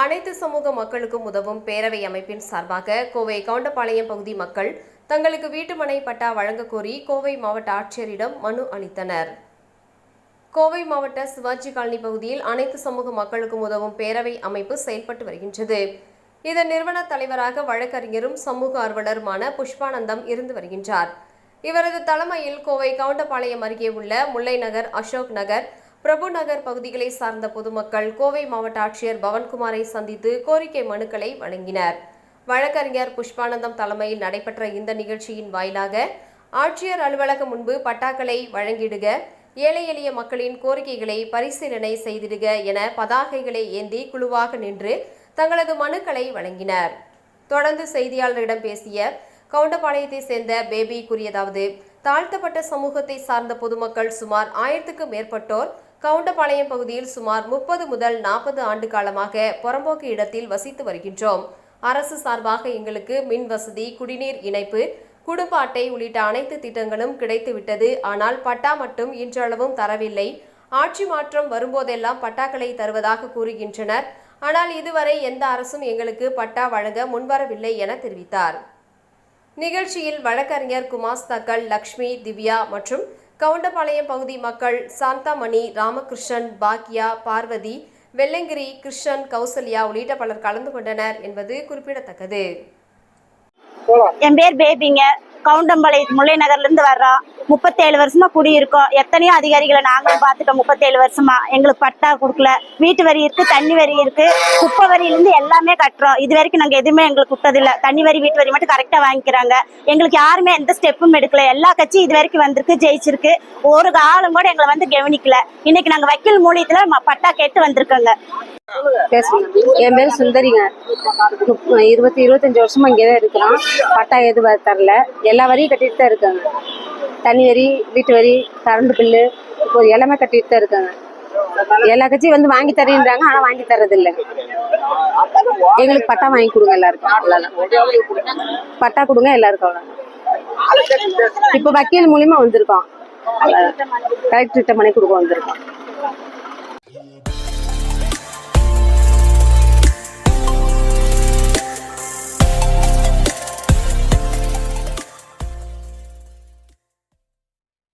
அனைத்து சமூக மக்களுக்கும் உதவும் பேரவை அமைப்பின் சார்பாக கோவை கவுண்டபாளையம் பகுதி மக்கள் தங்களுக்கு வீட்டுமனை பட்டா வழங்க கோரி கோவை மாவட்ட ஆட்சியரிடம் மனு அளித்தனர். கோவை மாவட்ட சிவாஜி காலனி பகுதியில் அனைத்து சமூக மக்களுக்கும் உதவும் பேரவை அமைப்பு செயல்பட்டு வருகின்றது. இதன் நிறுவன தலைவராக வழக்கறிஞரும் சமூக ஆர்வலருமான புஷ்பானந்தம் இருந்து வருகின்றார். இவரது தலைமையில் கோவை கவுண்டபாளையம் அருகே உள்ள முல்லை நகர் அசோக் நகர் பிரபு நகர் பகுதிகளை சார்ந்த பொதுமக்கள் கோவை மாவட்ட ஆட்சியர் பவன்குமாரை சந்தித்து கோரிக்கை மனுக்களை வழங்கினர். வழக்கறிஞர் புஷ்பானந்தம் தலைமையில் நடைபெற்ற இந்த நிகழ்ச்சியின் வாயிலாக ஆட்சியர் அலுவலகம் முன்பு பட்டாக்களை வழங்கிடுக ஏழை எளிய மக்களின் கோரிக்கைகளை பரிசீலனை செய்திடுக என பதாகைகளை ஏந்தி குழுவாக நின்று தங்களது மனுக்களை வழங்கினர். தொடர்ந்து செய்தியாளரிடம் பேசிய கவுண்டபாளையத்தை சேர்ந்த பேபி கூறியதாவது தாழ்த்தப்பட்ட சமூகத்தை சார்ந்த பொதுமக்கள் சுமார் ஆயிரத்துக்கும் மேற்பட்டோர் கவுண்டபாளையம் பகுதியில் சுமார் முப்பது முதல் நாற்பது ஆண்டு காலமாக புறம்போக்கு இடத்தில் வசித்து வருகின்றோம். அரசு சார்பாக எங்களுக்கு மின் வசதி குடிநீர் இணைப்பு குடும்ப அட்டை உள்ளிட்ட அனைத்து திட்டங்களும் கிடைத்துவிட்டது. ஆனால் பட்டா மட்டும் இன்றளவும் தரவில்லை. ஆட்சி மாற்றம் வரும்போதெல்லாம் பட்டாக்களை தருவதாக கூறுகின்றனர். ஆனால் இதுவரை எந்த அரசும் எங்களுக்கு பட்டா வழங்க முன்வரவில்லை என தெரிவித்தார். நிகழ்ச்சியில் வழக்கறிஞர் குமாஸ் தக்கல் லக்ஷ்மி திவ்யா மற்றும் கவுண்டபாளையம் பகுதி மக்கள் சாந்தாமணி ராமகிருஷ்ணன் பாக்யா பார்வதி வெள்ளங்கிரி கிருஷ்ணன் கௌசல்யா உள்ளிட்ட பலர் கலந்து கொண்டனர் என்பது குறிப்பிடத்தக்கது. என் பேர் பேபிங்க. கவுண்டம்பாளையம் முல்லை நகர்ல இருந்து வர்றோம் முப்பத்தேழு வருஷமா குடியிருக்கோம். எத்தனையோ அதிகாரிகளை நாங்களும் பார்த்துட்டோம். முப்பத்தேழு வருஷமா. எங்களுக்கு பட்டா கொடுக்கல. வீட்டு வரி இருக்கு தண்ணி வரி இருக்கு. குப்பை வரியில இருந்து எல்லாமே கட்டுறோம். இது வரைக்கும் நாங்க எதுவுமே எங்களுக்கு விட்டதில்ல தண்ணி வரி வீட்டு வரி மட்டும் கரெக்டா வாங்கிக்கிறாங்க. எங்களுக்கு யாருமே எந்த ஸ்டெப்பும் எடுக்கல. எல்லா கட்சியும் இது வரைக்கும் வந்திருக்கு ஜெயிச்சிருக்கு. ஒரு காலம் கூட எங்களை வந்து கவனிக்கல. இன்னைக்கு நாங்க வக்கீல் மூலியத்துல பட்டா கேட்டு வந்திருக்கோங்க. பேசுங்க என் பேர் சுந்தரிங்க. இருபத்தி இருபத்தஞ்சி வருஷமா இங்கே தான் இருக்கிறோம். பட்டா எதுவும் தரல. எல்லா வரியும் கட்டிட்டு தான் இருக்காங்க. தண்ணி வரி வீட்டு வரி கரண்ட் பில்லு இப்போ எல்லாமே கட்டிட்டு தான் இருக்காங்க. எல்லா கட்சியும் வந்து வாங்கி தரேன்றாங்க ஆனால் வாங்கி தர்றது இல்லை எங்களுக்கு பட்டா வாங்கி கொடுங்க எல்லாருக்கும். பட்டா கொடுங்க எல்லாருக்கும் அவ்வளோதான் இப்போ வக்கீல் மூலியமா வந்திருக்கோம். கலெக்டர்கிட்ட மணி கொடுக்க வந்திருக்கோம்.